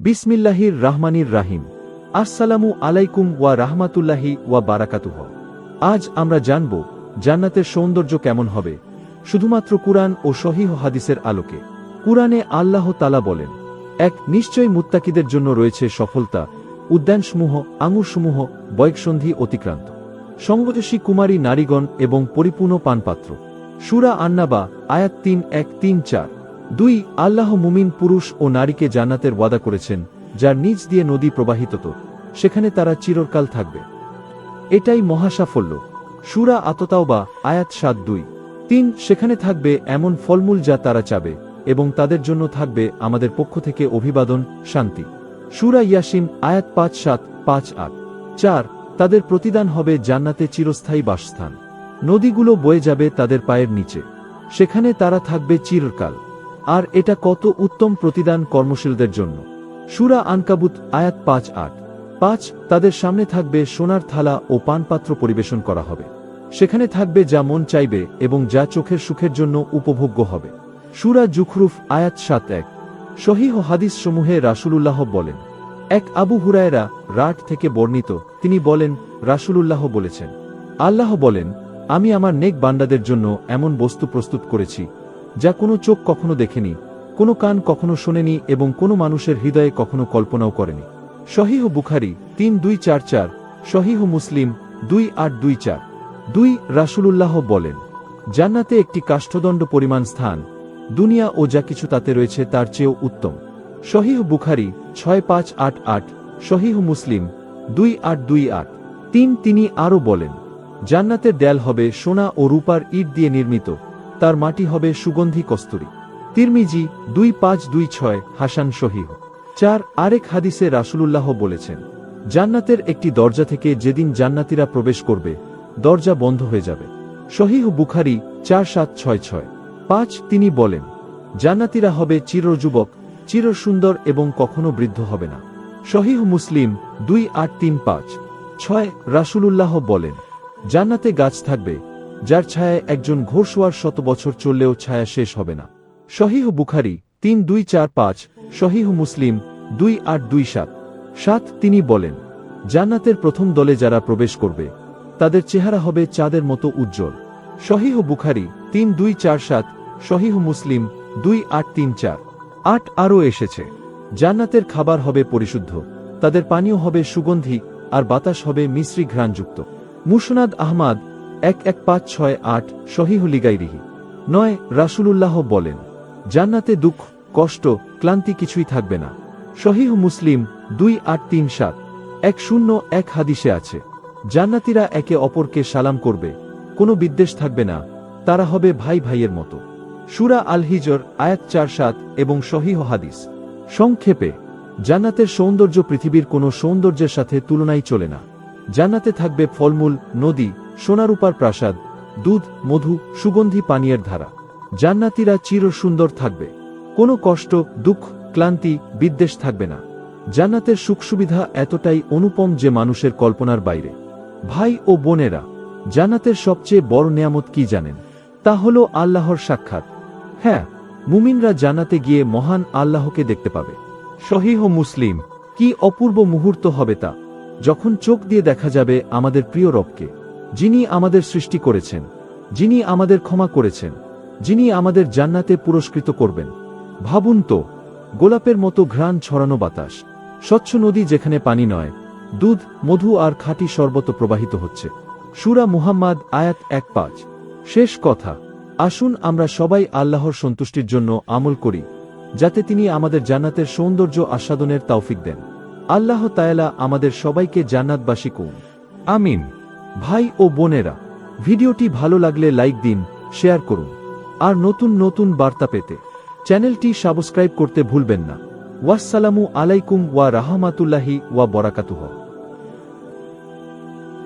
বিসমিল্লাহির রাহমানির রাহিম। আসসালামু আলাইকুম ওয়া রাহমাতুল্লাহি ওয়া বারাকাতুহ। আজ আমরা জানব জান্নাতের সৌন্দর্য কেমন হবে, শুধুমাত্র কুরআন ও সহিহ হাদিসের আলোকে। কুরআনে আল্লাহ তালা বলেন, এক নিশ্চয়ই মুত্তাকিদের জন্য রয়েছে সফলতা, উদ্যানসমূহ, আঙুরসমূহ বয়কসন্ধি অতিক্রান্ত। সংগতসী কুমারী নারীগণ এবং পরিপূর্ণ পানপাত্র। সুরা আন্নাবা, আয়াত তিন, এক, তিন, চার। দুই, আল্লাহ মুমিন পুরুষ ও নারীকে জান্নাতের ওয়াদা করেছেন, যার নিচ দিয়ে নদী প্রবাহিত তো, সেখানে তারা চিরকাল থাকবে। এটাই মহাসাফল্য। সুরা আততাওবা, আয়াত সাত দুই। তিন, সেখানে থাকবে এমন ফলমূল যা তারা চাবে, এবং তাদের জন্য থাকবে আমাদের পক্ষ থেকে অভিবাদন, শান্তি। সুরা ইয়াসিন, আয়াত পাঁচ সাত, পাঁচ আট। চার, তাদের প্রতিদান হবে জান্নাতে চিরস্থায়ী বাসস্থান। নদীগুলো বয়ে যাবে তাদের পায়ের নিচে। সেখানে তারা থাকবে চিরকাল। আর এটা কত উত্তম প্রতিদান কর্মশীলদের জন্য। সুরা আনকাবুত, আয়াত পাঁচ আট। পাঁচ, তাদের সামনে থাকবে সোনার থালা ও পানপাত্র পরিবেশন করা হবে। সেখানে থাকবে যা মন চাইবে এবং যা চোখের সুখের জন্য উপভোগ্য হবে। সুরা জুখরুফ, আয়াত সাত এক। সহিহ হাদিস সমূহে রাসূলুল্লাহ বলেন, এক আবু হুরায়রা রাট থেকে বর্ণিত, তিনি বলেন, রাসূলুল্লাহ বলেছেন, আল্লাহ বলেন, আমি আমার নেক বান্দাদের জন্য এমন বস্তু প্রস্তুত করেছি যা কোনো চোখ কখনো দেখেনি, কোনো কান কখনো শোনেনি এবং কোনো মানুষের হৃদয়ে কখনো কল্পনাও করেনি। সহিহ বুখারি তিন দুই চার চার, সহিহ মুসলিম দুই আট দুই চার। দুই রাসূলুল্লাহ বলেন, জান্নাতে একটি কাষ্ঠদণ্ড পরিমাণ স্থান, দুনিয়া ও যা কিছু তাতে রয়েছে তার চেয়েও উত্তম। সহিহ বুখারি ছয় পাঁচ আট আট, সহিহ মুসলিম দুই আট দুই আট। তিন তিনি আরও বলেন, জান্নাতের দেয়াল হবে সোনা ও রূপার ইট দিয়ে নির্মিত তার মাটি হবে সুগন্ধি কস্তুরী। তিরমিজি দুই পাঁচ দুই ছয় হাসান সহিহ। চার, আরেক হাদিসে রাসূলুল্লাহ বলেছেন, জান্নাতের একটি দরজা থেকে যেদিন জান্নাতীরা প্রবেশ করবে, দরজা বন্ধ হয়ে যাবে। সহিহ বুখারি চার সাত ছয় ছয়। পাঁচ, তিনি বলেন, জান্নাতীরা হবে চিরযুবক, চিরসুন্দর এবং কখনো বৃদ্ধ হবে না। সহিহ মুসলিম দুই আট তিন পাঁচ। ছয়, রাসুলুল্লাহ বলেন, জান্নাতে গাছ থাকবে যার ছায়ায় একজন ঘোষওয়ার শত বছর চললেও ছায়া শেষ হবে না। সহিহ বুখারি তিন দুই চার পাঁচ সহিহ মুসলিম দুই আট দুই সাত। সাত, তিনি বলেন, জান্নাতের প্রথম দলে যারা প্রবেশ করবে, তাদের চেহারা হবে চাঁদের মতো উজ্জ্বল। সহিহ বুখারি তিন দুই চার সাত সহিহ মুসলিম দুই আট তিন চার। আট আরও এসেছে, জান্নাতের খাবার হবে পরিশুদ্ধ, তাদের পানীয় হবে সুগন্ধি, আর বাতাস হবে মিশ্রি ঘ্রাণযুক্ত। মুসনাদ আহমাদ এক এক পাঁচ ছয় আট সহিহ লিগাইরিহি নয়, রাসূলুল্লাহ বলেন, জান্নাতে দুঃখ, কষ্ট, ক্লান্তি কিছুই থাকবে না। সহিহ মুসলিম দুই আট তিন সাত। এক শূন্য, এক হাদিসে আছে, জান্নাতীরা একে অপরকে সালাম করবে, কোনো বিদ্বেষ থাকবে না, তারা হবে ভাই ভাইয়ের মতো। সুরা আল হিজর আয়াত চার সাত এবং সহিহ হাদিস। সংক্ষেপে, জান্নাতের সৌন্দর্য পৃথিবীর কোনো সৌন্দর্যের সাথে তুলনাই চলে না। জান্নাতে থাকবে ফলমূল, নদী সোনারূপার প্রাসাদ, দুধ, মধু, সুগন্ধি পানীয়ের ধারা। জান্নাতীরা চির সুন্দর থাকবে। কোনো কষ্ট, দুঃখ, ক্লান্তি, বিদ্বেষ থাকবে না। জান্নাতের সুখ সুবিধা এতটাই অনুপম যে মানুষের কল্পনার বাইরে। ভাই ও বোনেরা, জান্নাতের সবচেয়ে বড় নেয়ামত কি জানেন? তা হল আল্লাহর সাক্ষাৎ। হ্যাঁ মুমিনরা জান্নাতে গিয়ে মহান আল্লাহকে দেখতে পাবে। সহিহ মুসলিম, কি অপূর্ব মুহূর্ত হবে তা? যখন চোখ দিয়ে দেখা যাবে আমাদের প্রিয় রবকে। যিনি আমাদের সৃষ্টি করেছেন, যিনি আমাদের ক্ষমা করেছেন, যিনি আমাদের জান্নাতে পুরস্কৃত করবেন। ভাবুন তো, গোলাপের মতো ঘ্রাণ ছড়ানো বাতাস, স্বচ্ছ নদী যেখানে পানি নয়, দুধ, মধু আর খাঁটি শরবত প্রবাহিত হচ্ছে। সুরা মুহাম্মদ, আয়াত এক পাঁচ। শেষ কথা, আসুন আমরা সবাই আল্লাহর সন্তুষ্টির জন্য আমল করি, যাতে তিনি আমাদের জান্নাতের সৌন্দর্য আস্বাদনের তৌফিক দেন। আল্লাহ তায়ালা আমাদের সবাইকে জান্নাতবাসী করুন। আমিন। ভাই ও বোনেরা, ভিডিওটি ভালো লাগলে লাইক দিন, শেয়ার করুন। আর নতুন নতুন বার্তা পেতে চ্যানেলটি সাবস্ক্রাইব করতে ভুলবেন না। ওয়াসসালামু আলাইকুম ওয়া রাহমাতুল্লাহি ওয়া বরাকাতুহ।